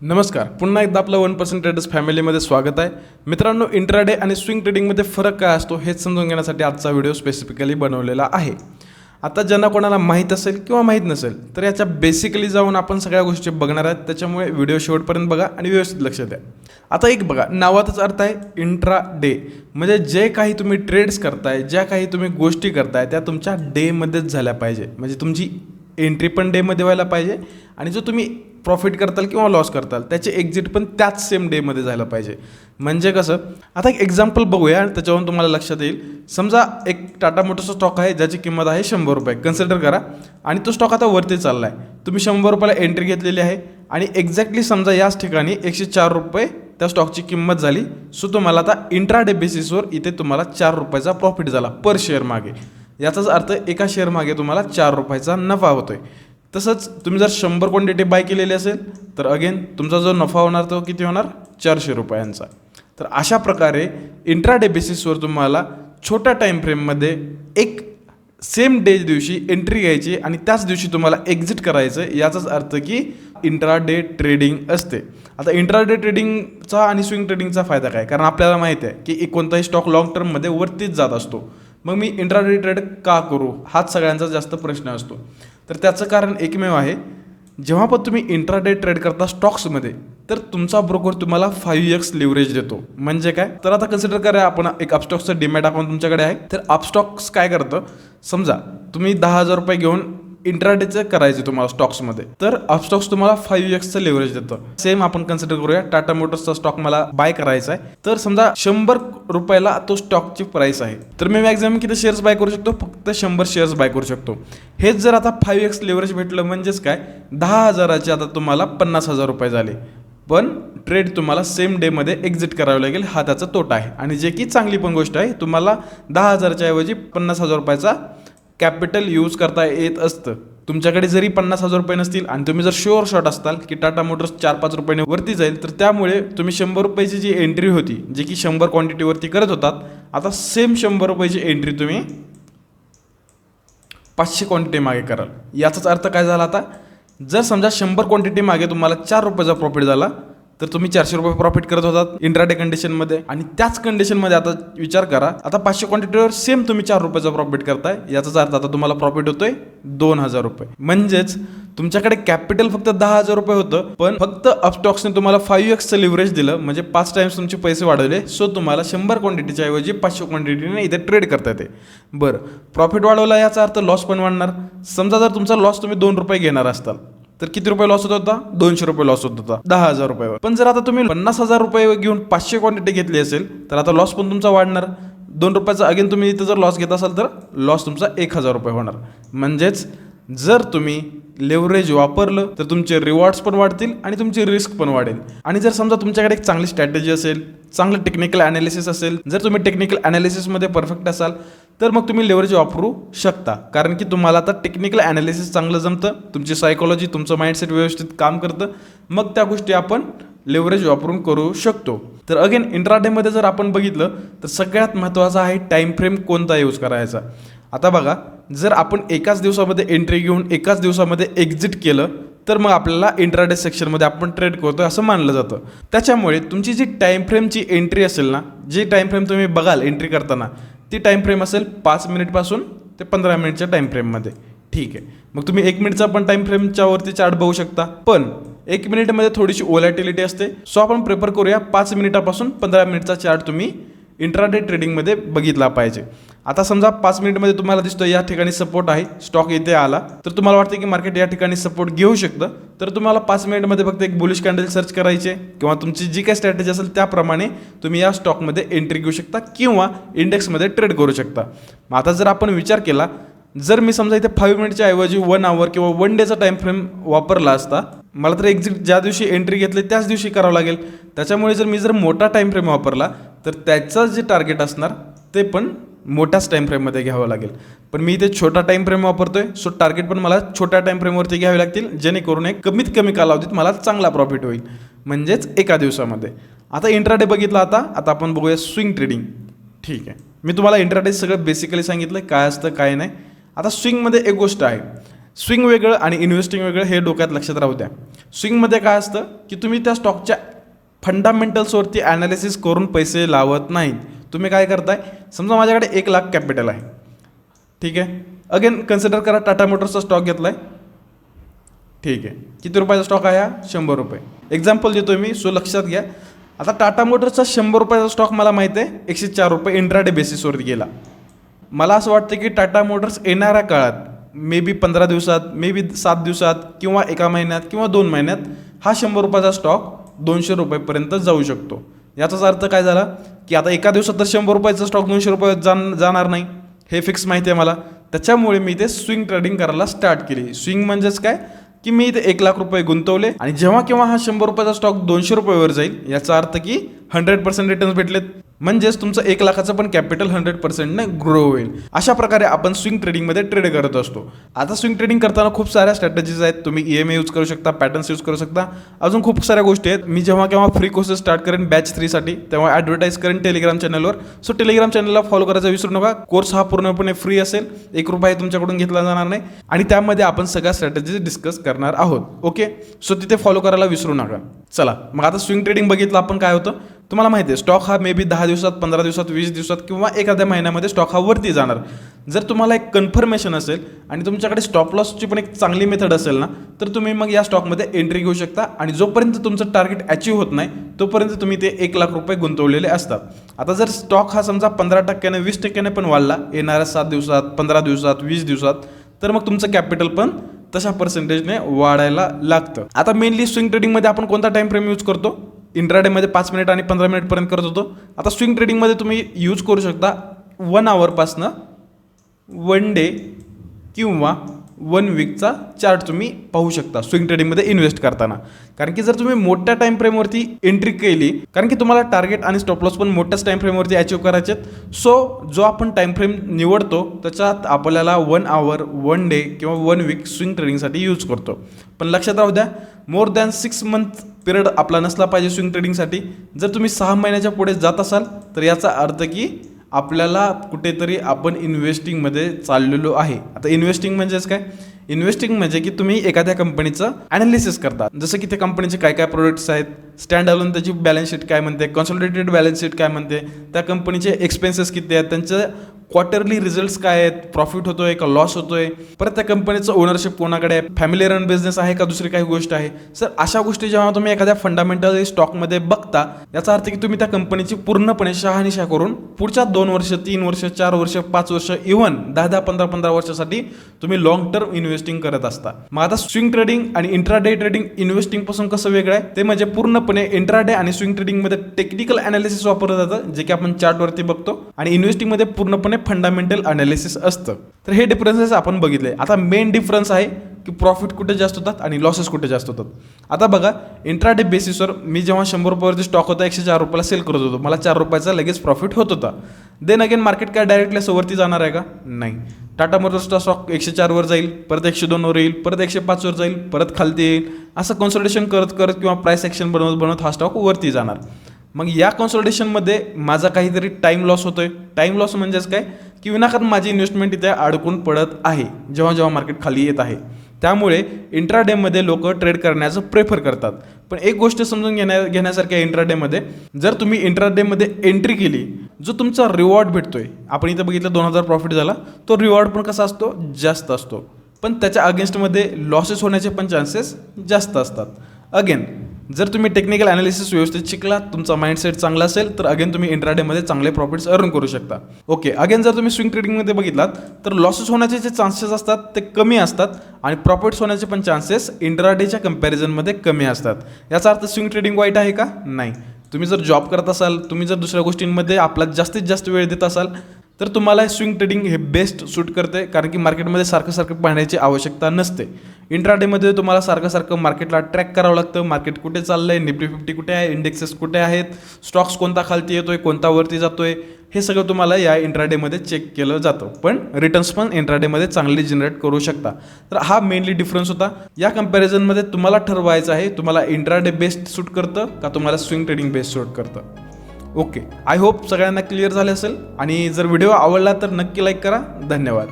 नमस्कार. पुन्हा एकदा आपलं वन पर्सेंट ट्रेडर्स फॅमिलीमध्ये स्वागत आहे. मित्रांनो इंट्राडे आणि स्विंग ट्रेडिंगमध्ये फरक काय असतो हेच समजून घेण्यासाठी आजचा व्हिडिओ स्पेसिफिकली बनवलेला आहे. आता ज्यांना कोणाला माहीत असेल किंवा माहीत नसेल तर याच्या बेसिकली जाऊन आपण सगळ्या गोष्टी बघणार आहेत. त्याच्यामुळे व्हिडिओ शेवटपर्यंत बघा आणि व्यवस्थित लक्ष द्या. आता एक बघा नावातच अर्थ आहे इंट्रा डे म्हणजे जे काही तुम्ही ट्रेड्स करताय ज्या काही तुम्ही गोष्टी करताय त्या तुमच्या डेमध्येच झाल्या पाहिजे. म्हणजे तुमची एंट्री पण डेमध्ये व्हायला पाहिजे आणि जो तुम्ही प्रॉफिट करताल किंवा लॉस करताल त्याचे एक्झिट पण त्याच सेम डेमध्ये झालं पाहिजे. म्हणजे कसं आता एक एक्झाम्पल बघूया आणि त्याच्यावरून तुम्हाला लक्षात येईल. समजा एक टाटा मोटरचा स्टॉक आहे ज्याची किंमत आहे शंभर रुपये. कन्सिडर करा. आणि तो स्टॉक आता वरती चालला आहे तुम्ही शंभर रुपयाला एंट्री घेतलेली आहे. आणि एक्झॅक्टली समजा याच ठिकाणी एकशे चार रुपये त्या स्टॉकची किंमत झाली. सो तुम्हाला आता इंट्राडे बेसिसवर इथे तुम्हाला चार रुपयाचा प्रॉफिट झाला पर शेअर मागे. याचाच अर्थ एका शेअर मागे तुम्हाला चार रुपयाचा नफा होतोय. तसंच तुम्ही जर शंभर क्वांटिटी बाय केलेली असेल तर अगेन तुमचा जो नफा होणार तो किती होणार? चारशे रुपयांचा तर अशा प्रकारे इंट्राडे बेसिसवर तुम्हाला छोट्या टाईम फ्रेममध्ये एक सेम डे दिवशी एंट्री घ्यायची आणि त्याच दिवशी तुम्हाला एक्झिट करायचं याचाच अर्थ की इंट्राडे ट्रेडिंग असते. आता इंट्राडे ट्रेडिंगचा आणि स्विंग ट्रेडिंगचा फायदा काय? कारण आपल्याला माहिती आहे की कोणताही स्टॉक लॉंग टर्ममध्ये वरतीच जात असतो. मग मी इंट्राडे ट्रेड का करू? हाच सगळ्यांचा जास्त प्रश्न असतो. तर त्याचं कारण एकमेव आहे जेव्हा पण तुम्ही इंट्राडे ट्रेड करता स्टॉक्समध्ये तर तुमचा ब्रोकर तुम्हाला फाईव्ह एक्स लिव्हरेज देतो. म्हणजे काय? तर आता कन्सिडर करा आपण एक अपस्टॉक्सचं डिमॅट अकाउंट तुमच्याकडे आहे. तर अपस्टॉक्स काय करतं? समजा तुम्ही दहा हजार रुपये घेऊन इंट्राडेचं करायचं तुम्हाला स्टॉक्समध्ये तर अपस्टॉक्स तुम्हाला फाईव्ह एक्सचं लेव्हरेज देतं. सेम आपण कन्सिडर करूया टाटा मोटर्सचा स्टॉक मला बाय करायचा आहे. तर समजा शंभर रुपयाला तो स्टॉकची प्राइस आहे. तर मी मॅक्झिमम किती शेअर्स बाय करू शकतो? फक्त शंभर शेअर्स बाय करू शकतो. हेच जर आता फाईव्ह एक्स लेव्हरेज भेटलं म्हणजेच काय? दहा हजाराचे आता तुम्हाला पन्नास हजार रुपये झाले. पण ट्रेड तुम्हाला सेम डेमध्ये एक्झिट करावं लागेल हा त्याचा तोटा आहे. आणि जे की चांगली पण गोष्ट आहे तुम्हाला दहा हजारच्या ऐवजी पन्नास हजार रुपयाचा कॅपिटल यूज करता येत असतं. तुमच्याकडे जरी पन्नास हजार रुपये नसतील आणि तुम्ही जर शुअर शॉट असताल की टाटा मोटर्स चार पाच रुपयाने वरती जाईल तर त्यामुळे तुम्ही शंभर रुपयाची जी एंट्री होती जे की शंभर क्वांटिटीवरती करत होतात आता सेम शंभर रुपयाची एंट्री तुम्ही पाचशे क्वांटिटी मागे कराल. याचाच अर्थ काय झाला आता? जर समजा शंभर क्वांटिटी मागे तुम्हाला चार रुपयाचा प्रॉफिट झाला तर तुम्ही चारशे रुपये प्रॉफिट करत होतात इंट्राडे कंडिशनमध्ये आणि त्याच कंडिशनमध्ये आता विचार करा आता पाचशे क्वांटिटीवर सेम तुम्ही चार रुपयाचा प्रॉफिट करताय. याचाच अर्थ आता तुम्हाला प्रॉफिट होतोय दोन हजार रुपये. म्हणजेच तुमच्याकडे कॅपिटल फक्त दहा हजार रुपये होतं पण फक्त अपस्टॉक्सने तुम्हाला फाईव्ह एक्सचं लिव्हरेज दिलं. म्हणजे पाच टाइम्स तुमचे पैसे वाढवले सो तुम्हाला शंभर क्वांटिटीच्या ऐवजी पाचशे क्वांटिटीने इथे ट्रेड करता येते. बरं प्रॉफिट वाढवला याचा अर्थ लॉस पण वाढणार. समजा जर तुमचा लॉस तुम्ही दोन रुपये घेणार असताल तर किती रुपये लॉस होत होता? दोनशे रुपये लॉस होत होता. दहा हजार रुपयावर पण जर आता तुम्ही पन्नास हजार रुपये घेऊन पाचशे क्वांटिटी घेतली असेल तर आता लॉस पण तुमचा वाढणार. दोन रुपयाचा अगेन तुम्ही इथं जर लॉस घेत असाल तर लॉस तुमचा एक हजार रुपये होणार. म्हणजेच जर तुम्ही लेवरेज वापरलं तर तुमचे रिवॉर्ड्स पण वाढतील आणि तुमची रिस्क पण वाढेल. आणि जर समजा तुमच्याकडे एक चांगली स्ट्रॅटेजी असेल चांगलं टेक्निकल अनालिसिस असेल जर तुम्ही टेक्निकल अनालिसिसमध्ये परफेक्ट असाल तर मग तुम्ही लेवरेज वापरू शकता. कारण की तुम्हाला आता टेक्निकल ॲनालिसिस चांगलं जमतं तुमची सायकोलॉजी तुमचं माइंडसेट व्यवस्थित काम करतं. मग त्या गोष्टी आपण लेवरेज वापरून करू शकतो. तर अगेन इंट्राडेमध्ये जर आपण बघितलं तर सगळ्यात महत्त्वाचा आहे टाईम फ्रेम कोणता यूज करायचा? आता बघा जर आपण एकाच दिवसामध्ये एंट्री घेऊन एकाच दिवसामध्ये एक्झिट केलं तर मग आपल्याला इंट्राडे सेक्शनमध्ये आपण ट्रेड करतो असं मानलं जातं. त्याच्यामुळे तुमची जी टाईम फ्रेमची एंट्री असेल ना जी टाईम फ्रेम तुम्ही बघाल एंट्री करताना ती टाईम फ्रेम असेल पाच मिनिटपासून ते पंधरा मिनिटच्या टाईम फ्रेममध्ये ठीक आहे. मग तुम्ही एक मिनिटचा पण टाईम फ्रेमच्या वरती चार्ट बघू शकता. पण एक मिनिटमध्ये थोडीशी ओलॅटिलिटी असते. सो आपण प्रेफर करूया पाच मिनिटापासून पंधरा मिनिटचा चार्ट तुम्ही इंट्राडे ट्रेडिंगमध्ये बघितला पाहिजे. आता समजा पाच मिनिटमध्ये तुम्हाला दिसतो या ठिकाणी सपोर्ट आहे स्टॉक इथे आला. तर तुम्हाला वाटतं की मार्केट या ठिकाणी सपोर्ट घेऊ शकतं. तर तुम्हाला पाच मिनिटमध्ये फक्त एक बुलिश कॅन्डल सर्च करायचे किंवा तुमची जी काही स्ट्रॅटेजी असेल त्याप्रमाणे तुम्ही या स्टॉकमध्ये एंट्री घेऊ शकता किंवा इंडेक्समध्ये ट्रेड करू शकता. मग आता जर आपण विचार केला जर मी समजा इथे फाईव्ह मिनिटच्या ऐवजी वन आवर किंवा वन डेचा टाईम फ्रेम वापरला असता मला तर एक्झिट ज्या दिवशी एंट्री घेतली त्याच दिवशी करावं लागेल. त्याच्यामुळे जर मी जर मोठा टाईम फ्रेम वापरला तर त्याचं जे टार्गेट असणार ते पण मोठ्याच टाईम फ्रेममध्ये घ्यावं लागेल. पण मी इथे छोटा टाईम फ्रेम वापरतोय. सो टार्गेट पण मला छोट्या टाईम फ्रेमवरती घ्यावे लागतील. जेणेकरून एक कमीत कमी कालावधीत मला चांगला प्रॉफिट होईल. म्हणजेच एका दिवसामध्ये. आता इंट्राडे बघितला आता. आता आपण बघूया स्विंग ट्रेडिंग ठीक आहे. मी तुम्हाला इंट्राडे सगळं बेसिकली सांगितलं काय असतं काय नाही. आता स्विंगमध्ये एक गोष्ट आहे. स्विंग वेगळं आणि इन्व्हेस्टिंग वेगळं हे डोक्यात लक्षात राहू द्या. स्विंगमध्ये काय असतं की तुम्ही त्या स्टॉकच्या फंडामेंटल्सवरती ॲनालिसिस करून पैसे लावत नाहीत. तुम्ही काय करताय? समजा माझ्याकडे एक लाख कॅपिटल आहे. ठीक आहे? अगेन कन्सिडर करा टाटा मोटर्सचा स्टॉक घेतला आहे ठीक आहे. किती रुपयाचा स्टॉक आहे हा? शंभर रुपये. एक्झाम्पल देतो मी सो लक्षात घ्या. आता टाटा मोटर्सचा शंभर रुपयाचा स्टॉक मला माहिती आहे एकशे चार रुपये इंट्राडे बेसिसवर गेला. मला असं वाटतं की टाटा मोटर्स येणाऱ्या काळात मे बी पंधरा दिवसात मे बी सात दिवसात किंवा एका महिन्यात किंवा दोन महिन्यात हा शंभर रुपयाचा स्टॉक दोनशे रुपयेपर्यंत जाऊ शकतो. याचाच अर्थ काय झाला की आता एका दिवसात तर शंभर रुपयाचा स्टॉक दोनशे रुपये जाण जाणार नाही. हे फिक्स माहिती आहे मला. त्याच्यामुळे मी ते स्विंग ट्रेडिंग करायला स्टार्ट केली. स्विंग म्हणजेच काय? की मी इथे एक लाख रुपये गुंतवले आणि जेव्हा केव्हा हा शंभर रुपयाचा स्टॉक दोनशे रुपयावर जाईल याचा अर्थ की हंड्रेड पर्सेंट रिटर्न्स भेटलेत. म्हणजेच तुमचं एक लाखाचं पण कॅपिटल हंड्रेड पर्सेंटने ग्रो होईल. अशा प्रकारे आपण स्विंग ट्रेडिंगमध्ये ट्रेड करत असतो. आता स्विंग ट्रेडिंग करताना खूप साऱ्या स्ट्रॅटेजीज आहेत. तुम्ही ई एम ए यूज करू शकता पॅटर्न्स यूज करू शकता. अजून खूप साऱ्या गोष्टी आहेत. मी जेव्हा केव्हा फ्री कोर्सेस स्टार्ट करेन बॅच थ्रीसाठी तेव्हा ॲडव्हर्टाईज करेन टेलिग्राम चॅनलवर सो टेलिग्राम चॅनलला फॉलो करायचा विसरू नका. कोर्स हा पूर्णपणे फ्री असेल. एक रुपया तुमच्याकडून घेतला जाणार नाही. आणि त्यामध्ये आपण सगळ्या स्ट्रॅटेजीज डिस्कस करणार आहोत. ओके सो तिथे फॉलो करायला विसरू नका. चला. मग आता स्विंग ट्रेडिंग बघितलं आपण काय होतं? तुम्हाला माहिती आहे स्टॉक हा मे बी दहा दिवसात पंधरा दिवसात वीस दिवसात किंवा एखाद्या महिन्यामध्ये स्टॉक हा वरती जाणार. जर तुम्हाला एक कन्फर्मेशन असेल आणि तुमच्याकडे स्टॉप लॉसची पण एक चांगली मेथड असेल ना तर तुम्ही मग या स्टॉकमध्ये एंट्री घेऊ शकता आणि जोपर्यंत तुमचं टार्गेट अचीव होत नाही तोपर्यंत तुम्ही ते एक लाख रुपये गुंतवलेले असतात. आता जर स्टॉक हा समजा पंधरा टक्क्याने वीस टक्क्याने पण वाढला येणाऱ्या सात दिवसात पंधरा दिवसात वीस दिवसात तर मग तुमचं कॅपिटल पण तशा पर्सेंटेजने वाढायला लागतं. आता मेनली स्विंग ट्रेडिंगमध्ये आपण कोणता टाइम फ्रेम यूज करतो? इंट्राडेमध्ये पाच मिनिट आणि पंधरा मिनिटपर्यंत करत होतो. आता स्विंग ट्रेडिंगमध्ये तुम्ही यूज करू शकता वन आवरपासनं वन डे किंवा वन वीकचा चार्ट तुम्ही पाहू शकता स्विंग ट्रेडिंगमध्ये इन्व्हेस्ट करताना. कारण की जर तुम्ही मोठ्या टाईम फ्रेमवरती एंट्री केली कारण की तुम्हाला टार्गेट आणि स्टॉपलॉस पण मोठ्याच टाइम फ्रेमवरती अचीव करायचे सो जो आपण टाईम फ्रेम निवडतो त्याच्यात आपल्याला वन आवर वन डे किंवा वन वीक स्विंग ट्रेडिंगसाठी यूज करतो. पण लक्षात राहू द्या more than six month period आपला नसला पाहिजे स्विंग ट्रेडिंगसाठी जर तुम्ही सहा महिन्याच्या पुढे जात असाल तर याचा अर्थ की आपल्याला कुठेतरी आपण इन्व्हेस्टिंगमध्ये चाललेलो आहे. आता इन्व्हेस्टिंग म्हणजेच काय? इन्व्हेस्टिंग म्हणजे की तुम्ही एखाद्या कंपनीचं ॲनालिसिस करता. जसं की त्या कंपनीचे काय काय प्रोडक्ट्स आहेत स्टँड अलोन त्याची बॅलन्स शीट काय म्हणते कन्सॉलिडेटेड बॅलन्स शीट काय म्हणते त्या कंपनीचे एक्सपेन्सेस किती आहेत त्यांचं क्वार्टरली रिझल्ट्स काय आहेत? प्रॉफिट होतोय का लॉस होतोय? परत त्या कंपनीचं ओनरशिप कोणाकडे आहे? फॅमिली रन बिझनेस आहे का? दुसरी काही गोष्ट आहे. सर अशा गोष्टी जेव्हा तुम्ही एखाद्या फंडामेंटल स्टॉकमध्ये बघता याचा अर्थ की तुम्ही त्या कंपनीची पूर्णपणे शहानिशा करून पुढच्या दोन वर्ष तीन वर्ष चार वर्ष पाच वर्ष इव्हन दहा दहा पंधरा पंधरा वर्षासाठी तुम्ही लॉंग टर्म इन्व्हेस्टिंग करत असता. मग आता स्विंग ट्रेडिंग आणि इंट्राडे ट्रेडिंग इन्व्हेस्टिंगपासून कसं वेगळं आहे? ते म्हणजे पूर्णपणे इंट्राडे आणि स्विंग ट्रेडिंगमध्ये टेक्निकल अनालिसिस वापरलं जातं जे की आपण चार्टवरती बघतो. आणि इन्व्हेस्टिंगमध्ये पूर्णपणे फंडामेंटल अनालिसिस असतं. तर हे डिफरन्सेस आपण बघितले. आता मेन डिफरन्स आहे की प्रॉफिट कुठे जास्त होतात आणि लॉसेस कुठे जास्त होतात. आता बघा इंट्राडे बेसिसवर मी जेव्हा शंभर रुपयावरती स्टॉक होता एकशे चार रुपयाला सेल करत होतो. मला चार रुपयाचा लगेच प्रॉफिट होत होता. देन अगेन मार्केट काय डायरेक्टली असं वरती जाणार आहे का? नाही. टाटा मोटर्सचा स्टॉक एकशे चारवर जाईल परत एकशे दोनवर येईल परत एकशे पाचवर जाईल परत खालती येईल. असं कन्सल्टेशन करत करत किंवा प्राईस ॲक्शन बनवत बनवत हा स्टॉक वरती जाणार. मग या कन्सल्टेशनमध्ये माझा काहीतरी टाईम लॉस होतो आहे टाईम लॉस म्हणजेच काय? की विनाकारण माझी इन्व्हेस्टमेंट इथे अडकून पडत आहे. जेव्हा जेव्हा मार्केट खाली येत आहे. त्यामुळे इंट्राडेमध्ये लोक ट्रेड करण्याचं प्रेफर करतात. पण एक गोष्ट समजून घेण्या घेण्यासारख्या इंट्राडेमध्ये जर तुम्ही इंट्राडेमध्ये एंट्री केली जो तुमचा रिवॉर्ड भेटतोय. आपण इथं बघितलं दोन हजार प्रॉफिट झाला तो रिवॉर्ड पण कसा असतो? जास्त असतो. पण त्याच्या अगेन्स्टमध्ये लॉसेस होण्याचे पण चान्सेस जास्त असतात. अगेन जर तुम्ही टेक्निकल अनालिसिस व्यवस्थित शिकला तुमचा माइंडसेट चांगला असेल तर अगेन तुम्ही इंट्राडेमध्ये चांगले प्रॉफिट्स अर्न करू शकता. ओके अगेन जर तुम्ही स्विंग ट्रेडिंगमध्ये बघितलात तर लॉसेस होण्याचे जे चान्सेस असतात ते कमी असतात आणि प्रॉफिट्स होण्याचे पण चान्सेस इंट्राडेच्या कंपॅरिझनमध्ये कमी असतात. याचा अर्थ स्विंग ट्रेडिंग वाईट आहे का? नाही. तुम्ही जर जॉब करत असाल तुम्ही जर दुसऱ्या गोष्टींमध्ये आपला जास्तीत जास्त वेळ देत असाल तर तुम्हाला स्विंग ट्रेडिंग हे बेस्ट सूट करते कारण की मार्केटमध्ये सारखं सारखं पाहण्याची आवश्यकता नसते. इंट्राडेमध्ये तुम्हाला सारखं सारखं मार्केटला ट्रॅक करावं लागतं. मार्केट कुठे चाललं आहे निफ्टी फिफ्टी कुठे आहे इंडेक्सेस कुठे आहेत स्टॉक्स कोणता खालती येतोय कोणता वरती जातोय हे सगळं तुम्हाला या इंट्राडेमध्ये चेक केलं जातं. पण रिटर्न्स पण इंट्राडेमध्ये चांगली जनरेट करू शकता. तर हा मेनली डिफरन्स होता. या कम्पॅरिझनमध्ये तुम्हाला ठरवायचं आहे तुम्हाला इंट्राडे बेस्ट सूट करतं का तुम्हाला स्विंग ट्रेडिंग बेस्ट सूट करतं. ओके आय होप सगळ्यांना क्लिअर झाले असेल. आणि जर व्हिडिओ आवडला तर नक्की लाईक करा. धन्यवाद.